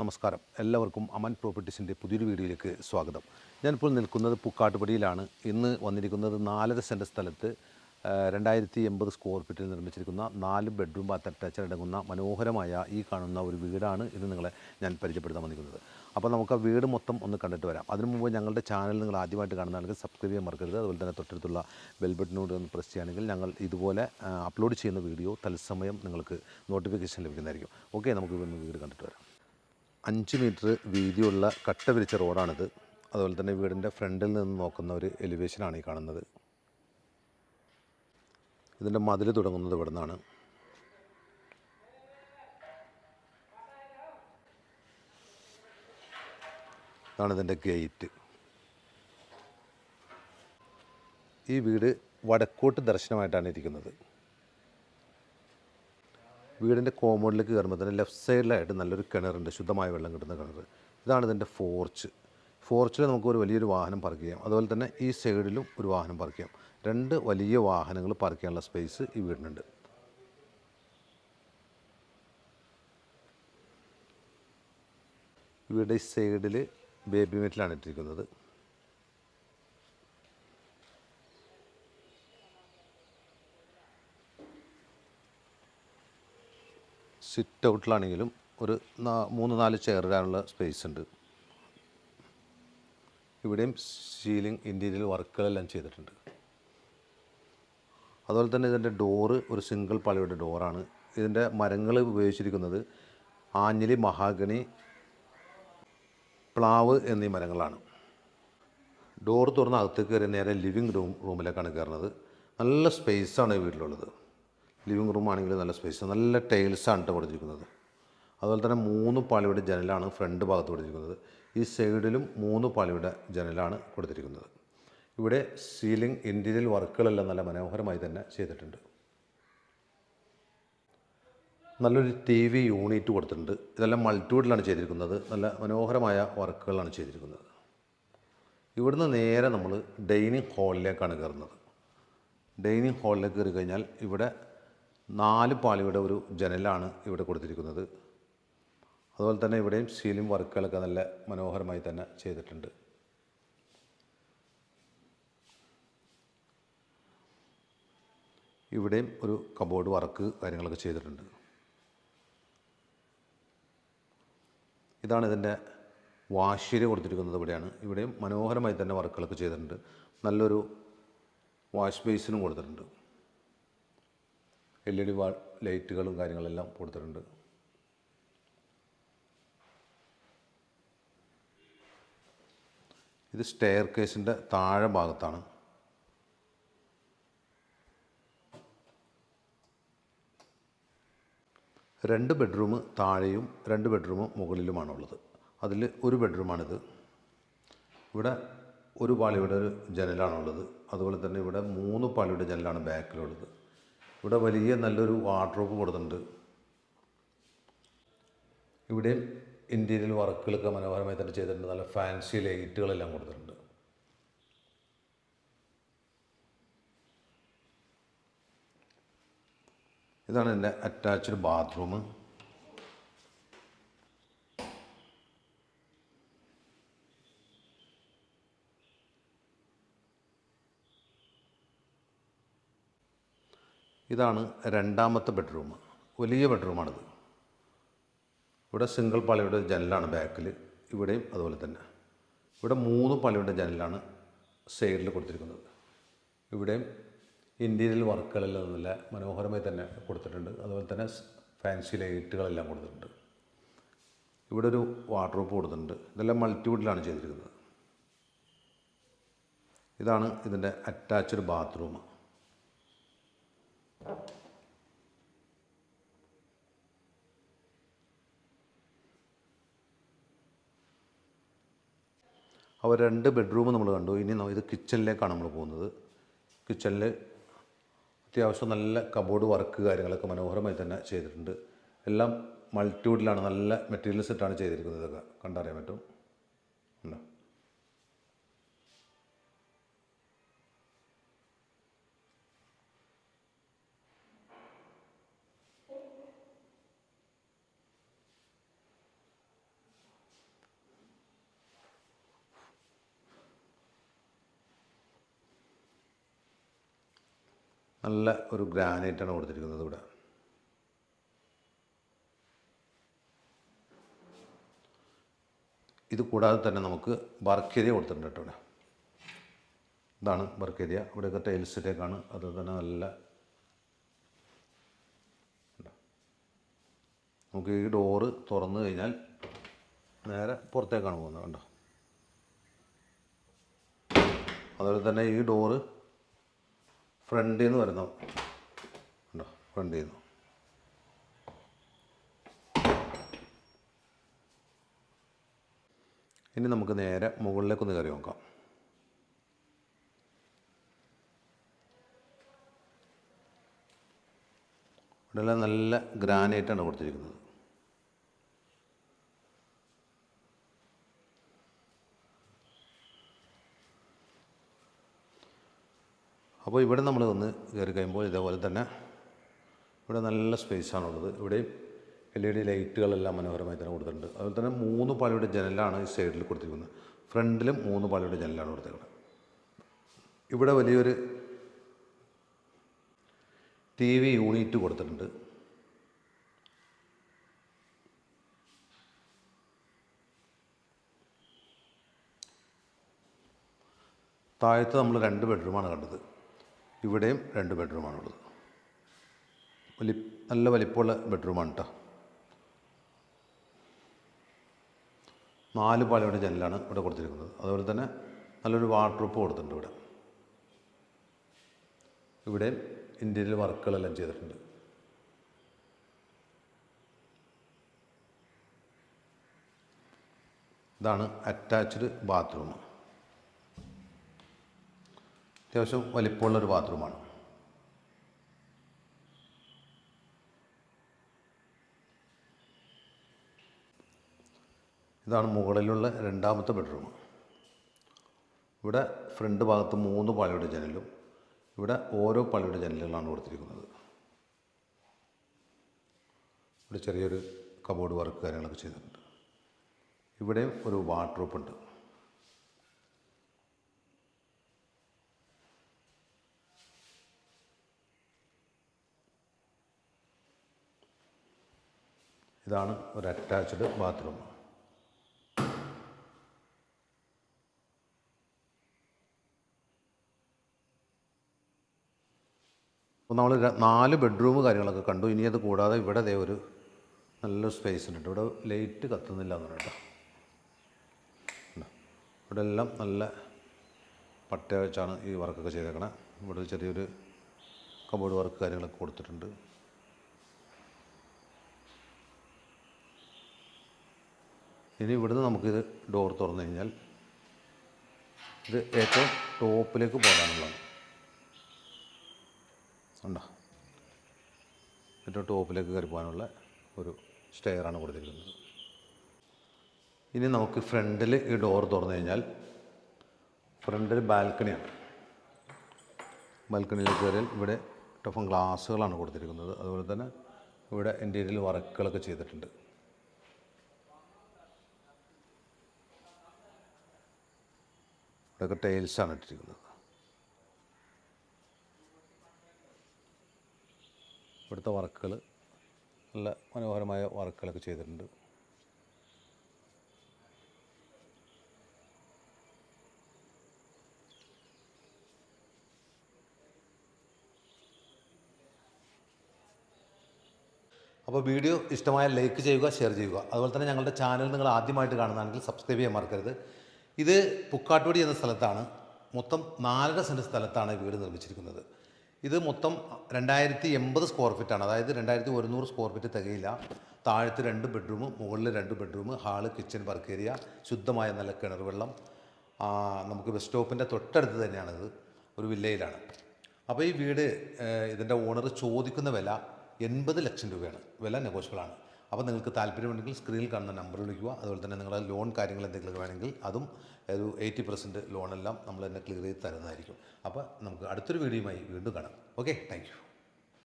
നമസ്കാരം. എല്ലാവർക്കും അമൻ പ്രോപ്പർട്ടീസിന്റെ പുതിയൊരു വീഡിയോയിലേക്ക് സ്വാഗതം. ഞാനിപ്പോൾ നിൽക്കുന്നത് പുക്കാട്ടുപടിയിലാണ്. ഇന്ന് വന്നിരിക്കുന്നത് നാലര സെന്റ് സ്ഥലത്ത് രണ്ടായിരത്തി എൺപത് സ്ക്വയർ ഫീറ്റിൽ നിർമ്മിച്ചിരിക്കുന്ന നാല് ബെഡ്റൂം ബാത്ത് അറ്റാച്ച് അടങ്ങുന്ന മനോഹരമായ ഈ കാണുന്ന ഒരു വീടാണ് ഇത് നിങ്ങളെ ഞാൻ പരിചയപ്പെടുത്താൻ വന്നിരിക്കുന്നത്. അപ്പോൾ നമുക്ക് ആ വീട് മൊത്തം ഒന്ന് കണ്ടിട്ട് വരാം. അതിനു മുമ്പ് ഞങ്ങളുടെ ചാനൽ നിങ്ങൾ ആദ്യമായിട്ട് കാണുന്നതാണെങ്കിൽ സബ്സ്ക്രൈബ് ചെയ്യാൻ മറക്കരുത്. അതുപോലെ തന്നെ തൊട്ടടുത്തുള്ള ബെൽ ബട്ടനോട് ഒന്ന് പ്രസ് ചെയ്യുകയാണെങ്കിൽ ഞങ്ങൾ ഇതുപോലെ അപ്ലോഡ് ചെയ്യുന്ന വീഡിയോ തത്സമയം നിങ്ങൾക്ക് നോട്ടിഫിക്കേഷൻ ലഭിക്കുന്നതായിരിക്കും. ഓക്കെ നമുക്ക് വീട് കണ്ടിട്ട് വരാം. അഞ്ച് മീറ്റർ വീതിയുള്ള കട്ട വിരിച്ച റോഡാണിത്. അതുപോലെ തന്നെ വീടിന്റെ ഫ്രണ്ടിൽ നിന്ന് നോക്കുന്ന ഒരു എലിവേഷനാണ് ഈ കാണുന്നത്. ഇതിന്റെ മതിൽ തുടങ്ങുന്നത് ഇവിടെ നിന്നാണ് ഇതാണ് ഇതിന്റെ ഗേറ്റ്. ഈ വീട് വടക്കോട്ട് ദർശനമായിട്ടാണ് ഇരിക്കുന്നത്. വീടിന്റെ കോമ്പൗണ്ടിലേക്ക് കയറുമ്പോൾ തന്നെ ലെഫ്റ്റ് സൈഡിലായിട്ട് നല്ലൊരു കിണറുണ്ട്. ശുദ്ധമായ വെള്ളം കിട്ടുന്ന കിണർ ഇതാണ് ഇതിന്റെ ഫോർച്ച് ഫോർച്ചിൽ നമുക്ക് ഒരു വലിയൊരു വാഹനം പാർക്ക് ചെയ്യാം. അതുപോലെ തന്നെ ഈ സൈഡിലും ഒരു വാഹനം പാർക്ക് ചെയ്യാം. രണ്ട് വലിയ വാഹനങ്ങൾ പാർക്ക് ചെയ്യാനുള്ള സ്പേസ് ഈ വീടിനുണ്ട്. ഇവിടെ സൈഡിൽ ബേബി മെറ്റിലാണ് ഇട്ടിരിക്കുന്നത്. സിറ്റ് ഔട്ടിലാണെങ്കിലും ഒരു മൂന്ന് നാല് ചെയർ ഇടാനുള്ള സ്പേസ് ഉണ്ട് ഇവിടെയും സീലിംഗ് ഇന്റീരിയൽ വർക്കുകളെല്ലാം ചെയ്തിട്ടുണ്ട്. അതുപോലെ തന്നെ ഇതിന്റെ ഡോറ് ഒരു സിംഗിൾ പാളിയുടെ ഡോറാണ് ഇതിന്റെ മരങ്ങൾ ഉപയോഗിച്ചിരിക്കുന്നത് ആഞ്ഞിലി മഹാഗണി പ്ലാവ് എന്നീ മരങ്ങളാണ്. ഡോർ തുറന്ന് അകത്തേക്ക് കയറി നേരെ ലിവിങ് റൂം റൂമിലേക്കാണ് കയറുന്നത്. നല്ല സ്പേസാണ് വീട്ടിലുള്ളത്. ലിവിങ് റൂം ആണെങ്കിൽ നല്ല സ്പേസ് നല്ല ടൈൽസാണ് കേട്ടോ കൊടുത്തിരിക്കുന്നത് അതുപോലെ തന്നെ മൂന്ന് പാളിയുടെ ജനലാണ് ഫ്രണ്ട് ഭാഗത്ത് കൊടുത്തിരിക്കുന്നത് ഈ സൈഡിലും മൂന്ന് പാളിയുടെ ജനലാണ് കൊടുത്തിരിക്കുന്നത്. ഇവിടെ സീലിംഗ് ഇന്റീരിയൽ വർക്കുകളെല്ലാം നല്ല മനോഹരമായി തന്നെ ചെയ്തിട്ടുണ്ട്. നല്ലൊരു ടി വി യൂണിറ്റ് കൊടുത്തിട്ടുണ്ട്. ഇതെല്ലാം മൾട്ടിവുഡിലാണ് ചെയ്തിരിക്കുന്നത്. നല്ല മനോഹരമായ വർക്കുകളാണ് ചെയ്തിരിക്കുന്നത്. ഇവിടുന്ന് നേരെ നമ്മൾ ഡൈനിങ് ഹാളിലേക്കാണ് കയറുന്നത്. ഡൈനിങ് ഹാളിലേക്ക് കയറി കഴിഞ്ഞാൽ ഇവിടെ നാല് പാളിയുടെ ഒരു ജനലാണ് ഇവിടെ കൊടുത്തിരിക്കുന്നത്. അതുപോലെ തന്നെ ഇവിടെയും സീലിംഗ് വർക്കുകളൊക്കെ നല്ല മനോഹരമായി തന്നെ ചെയ്തിട്ടുണ്ട്. ഇവിടെയും ഒരു കബോർഡ് വർക്ക് കാര്യങ്ങളൊക്കെ ചെയ്തിട്ടുണ്ട്. ഇതാണ് ഇതിന്റെ വാഷേരി കൊടുത്തിരിക്കുന്നത് ഇവിടെയാണ്. ഇവിടെയും മനോഹരമായി തന്നെ വർക്കുകളൊക്കെ ചെയ്തിട്ടുണ്ട്. നല്ലൊരു വാഷ് ബേസിനും കൊടുത്തിട്ടുണ്ട്. എൽ ഇ ഡി വാൾ ലൈറ്റുകളും കാര്യങ്ങളെല്ലാം കൊടുത്തിട്ടുണ്ട്. ഇത് സ്റ്റെയർ കേസിന്റെ താഴെ ഭാഗത്താണ്. രണ്ട് ബെഡ്റൂം താഴെയും രണ്ട് ബെഡ്റൂം മുകളിലുമാണുള്ളത്. അതിൽ ഒരു ബെഡ്റൂമാണിത്. ഇവിടെ ഒരു പാളിയുടെ ഒരു ജനലാണുള്ളത്. അതുപോലെ തന്നെ ഇവിടെ മൂന്ന് പാളിയുടെ ജനലാണ് ബാക്കിലുള്ളത്. ഇവിടെ വലിയ നല്ലൊരു വാർഡ്രോബ് കൊടുത്തിട്ടുണ്ട്. ഇവിടെയും ഇന്റീരിയൽ വർക്കുകളൊക്കെ മനോഹരമായി തന്നെ ചെയ്തിട്ടുണ്ട്. നല്ല ഫാൻസി ലൈറ്റുകളെല്ലാം കൊടുത്തിട്ടുണ്ട്. ഇതാണ് എന്റെ അറ്റാച്ച്ഡ് ബാത്റൂം ഇതാണ് രണ്ടാമത്തെ ബെഡ്റൂം വലിയ ബെഡ്റൂമാണിത് ഇവിടെ സിംഗിൾ പാളിയുടെ ജനലാണ് ബാക്കിൽ ഇവിടെയും അതുപോലെ തന്നെ. ഇവിടെ മൂന്ന് പാളിയുടെ ജനലാണ് സൈഡിൽ കൊടുത്തിരിക്കുന്നത്. ഇവിടെയും ഇന്റീരിയൽ വർക്കുകളെല്ലാം നല്ല മനോഹരമായി തന്നെ കൊടുത്തിട്ടുണ്ട്. അതുപോലെ തന്നെ ഫാൻസി ലൈറ്റുകളെല്ലാം കൊടുത്തിട്ടുണ്ട്. ഇവിടെ ഒരു വാർഡ്രോബ് കൊടുത്തിട്ടുണ്ട്. ഇതെല്ലാം മൾട്ടിവുഡിലാണ് ചെയ്തിരിക്കുന്നത്. ഇതാണ് ഇതിന്റെ അറ്റാച്ച്ഡ് ബാത്റൂം അപ്പോൾ രണ്ട് ബെഡ്റൂം നമ്മൾ കണ്ടു. ഇനി ഇത് കിച്ചണിലേക്കാണ് നമ്മൾ പോകുന്നത്. കിച്ചണിൽ അത്യാവശ്യം നല്ല കബോർഡ് വർക്ക് കാര്യങ്ങളൊക്കെ മനോഹരമായി തന്നെ ചെയ്തിട്ടുണ്ട്. എല്ലാം മൾട്ടിവുഡിലാണ് നല്ല മെറ്റീരിയൽസ് ഇട്ടാണ് ചെയ്തിരിക്കുന്നത് ഇതൊക്കെ. കണ്ടറിയാൻ പറ്റും. നല്ല ഒരു ഗ്രാനൈറ്റാണ് കൊടുത്തിരിക്കുന്നത് ഇവിടെ. ഇത് കൂടാതെ തന്നെ നമുക്ക് വർക്ക് കൊടുത്തിട്ടുണ്ട് കേട്ടോ ഇതാണ് വർക്ക് ഇവിടെയൊക്കെ ടൈൽസിലേക്കാണ് അത് തന്നെ നല്ല നമുക്ക് ഈ ഡോറ് തുറന്നു കഴിഞ്ഞാൽ നേരെ പുറത്തേക്കാണ് പോകുന്നത് കണ്ടോ? അതുപോലെ തന്നെ ഈ ഡോറ് ഫ്രണ്ടിൽ നിന്ന് വരുന്ന. കണ്ടോ? ഫ്രണ്ടിൽ നിന്ന് ഇനി നമുക്ക് നേരെ മുകളിലേക്ക് ഒന്ന് കയറി നോക്കാം. ഇവിടെല്ലാം നല്ല ഗ്രാനൈറ്റാണ് കൊടുത്തിരിക്കുന്നത്. അപ്പോൾ ഇവിടെ നമ്മൾ വന്ന് കയറി കഴിയുമ്പോൾ ഇതേപോലെ തന്നെ ഇവിടെ നല്ല സ്പേസാണുള്ളത് ഇവിടെയും എൽ ഇ ഡി ലൈറ്റുകളെല്ലാം മനോഹരമായി തന്നെ കൊടുത്തിട്ടുണ്ട്. അതുപോലെ തന്നെ മൂന്ന് പാളിയുടെ ജനലാണ് ഈ സൈഡിൽ കൊടുത്തിരിക്കുന്നത്. ഫ്രണ്ടിലും മൂന്ന് പാളിയുടെ ജനലാണ് കൊടുത്തിരിക്കുന്നത്. ഇവിടെ വലിയൊരു ടി വി യൂണിറ്റ് കൊടുത്തിട്ടുണ്ട്. താഴത്ത് നമ്മൾ രണ്ട് ബെഡ്റൂമാണ് കണ്ടത്. ഇവിടെയും രണ്ട് ബെഡ്റൂമാണുള്ളത്. വലി നല്ല വലിപ്പമുള്ള ബെഡ്റൂമാണ് കേട്ടോ നാല് പാളിയുടെ ജനലാണ് ഇവിടെ കൊടുത്തിരിക്കുന്നത്. അതുപോലെ തന്നെ നല്ലൊരു വാർഡ്രോപ്പ് കൊടുത്തിട്ടുണ്ട് ഇവിടെ. ഇവിടെ ഇന്ത്യയിൽ വർക്കുകളെല്ലാം ചെയ്തിട്ടുണ്ട്. ഇതാണ് അറ്റാച്ച്ഡ് ബാത്റൂം അത്യാവശ്യം വലിപ്പമുള്ളൊരു ബാത്റൂമാണ്. ഇതാണ് മുകളിലുള്ള രണ്ടാമത്തെ ബെഡ്റൂം. ഇവിടെ ഫ്രണ്ട് ഭാഗത്ത് മൂന്ന് പാളിയുടെ ജനലും ഇവിടെ ഓരോ പാളിയുടെ ജനലുകളാണ് കൊടുത്തിരിക്കുന്നത്. ഇവിടെ ചെറിയൊരു കബോർഡ് വർക്ക് കാര്യങ്ങളൊക്കെ ചെയ്തിട്ടുണ്ട്. ഇവിടെയും ഒരു വാർഡ്രോപ്പ് ഉണ്ട് ഇതാണ് ഒരു അറ്റാച്ച്ഡ് ബാത്റൂം അപ്പോൾ നമ്മൾ നാല് ബെഡ്റൂം കാര്യങ്ങളൊക്കെ കണ്ടു. ഇനി അത് കൂടാതെ ഇവിടെ ദേ ഒരു നല്ല സ്പേസ് ഉണ്ട്. ഇവിടെ ലൈറ്റ് കത്തുന്നില്ല എന്ന് കേട്ടോ ഇവിടെ എല്ലാം നല്ല പട്ട വെച്ചാണ് ഈ വർക്കൊക്കെ ചെയ്തേക്കണേ. ഇവിടെ ചെറിയൊരു കബോർഡ് വർക്ക് കാര്യങ്ങളൊക്കെ കൊടുത്തിട്ടുണ്ട്. ഇനി ഇവിടുന്ന് നമുക്കിത് ഡോർ തുറന്നു കഴിഞ്ഞാൽ ഇത് ഏറ്റവും ടോപ്പിലേക്ക് പോകാനുള്ളതാണ്. ഉണ്ടോ ഏറ്റവും ടോപ്പിലേക്ക് കയറി പോകാനുള്ള ഒരു സ്റ്റെയറാണ് കൊടുത്തിരിക്കുന്നത്. ഇനി നമുക്ക് ഫ്രണ്ടിൽ ഈ ഡോർ തുറന്നു കഴിഞ്ഞാൽ ഫ്രണ്ടിൽ ബാൽക്കണിയാണ് ബാൽക്കണിയിലേക്ക് കയറിയാൽ ഇവിടെ ടഫം ഗ്ലാസ്സുകളാണ് കൊടുത്തിരിക്കുന്നത്. അതുപോലെ തന്നെ ഇവിടെ ഇന്റീരിയൽ വർക്കുകളൊക്കെ ചെയ്തിട്ടുണ്ട്. ഇവിടെയൊക്കെ ടൈൽസാണ് ഇട്ടിരിക്കുന്നത്. ഇവിടുത്തെ വർക്കുകൾ നല്ല മനോഹരമായ വർക്കുകളൊക്കെ ചെയ്തിട്ടുണ്ട്. അപ്പോൾ വീഡിയോ ഇഷ്ടമായ ലൈക്ക് ചെയ്യുക ഷെയർ ചെയ്യുക. അതുപോലെ തന്നെ ഞങ്ങളുടെ ചാനൽ നിങ്ങൾ ആദ്യമായിട്ട് കാണുന്നതാണെങ്കിൽ സബ്സ്ക്രൈബ് ചെയ്യാൻ മറക്കരുത്. ഇത് പുക്കാട്ടുപടി എന്ന സ്ഥലത്താണ്. മൊത്തം നാലര സെന്റ് സ്ഥലത്താണ് വീട് നിർമ്മിച്ചിരിക്കുന്നത്. ഇത് മൊത്തം രണ്ടായിരത്തി എൺപത് സ്ക്വയർ ഫീറ്റാണ് അതായത് രണ്ടായിരത്തി ഒരുന്നൂറ് സ്ക്വയർ ഫീറ്റ് തികയില്ല. താഴത്ത് രണ്ട് ബെഡ്റൂം മുകളിൽ രണ്ട് bedroom hall kitchen work area ശുദ്ധമായ നല്ല കിണർ വെള്ളം. നമുക്ക് ബസ് സ്റ്റോപ്പിന്റെ തൊട്ടടുത്ത് തന്നെയാണിത്. ഒരു വില്ലയിലാണ്. അപ്പോൾ ഈ വീട് ഇതിന്റെ ഓണർ ചോദിക്കുന്ന വില എൺപത് ലക്ഷം രൂപയാണ്. വില നെഗോഷ്യബിളാണ് അപ്പോൾ നിങ്ങൾക്ക് താല്പര്യമുണ്ടെങ്കിൽ സ്ക്രീനിൽ കാണുന്ന നമ്പർ വിളിക്കുക. അതുപോലെ തന്നെ നിങ്ങളുടെ ലോൺ കാര്യങ്ങൾ എന്തെങ്കിലും വേണമെങ്കിൽ അതും ഒരു എയ്റ്റി പെർസെന്റ് ലോണെല്ലാം നമ്മൾ തന്നെ ക്ലിയർ ചെയ്ത് തരുന്നതായിരിക്കും. അപ്പോൾ നമുക്ക് അടുത്തൊരു വീഡിയോയുമായി വീണ്ടും കാണാം. Okay thank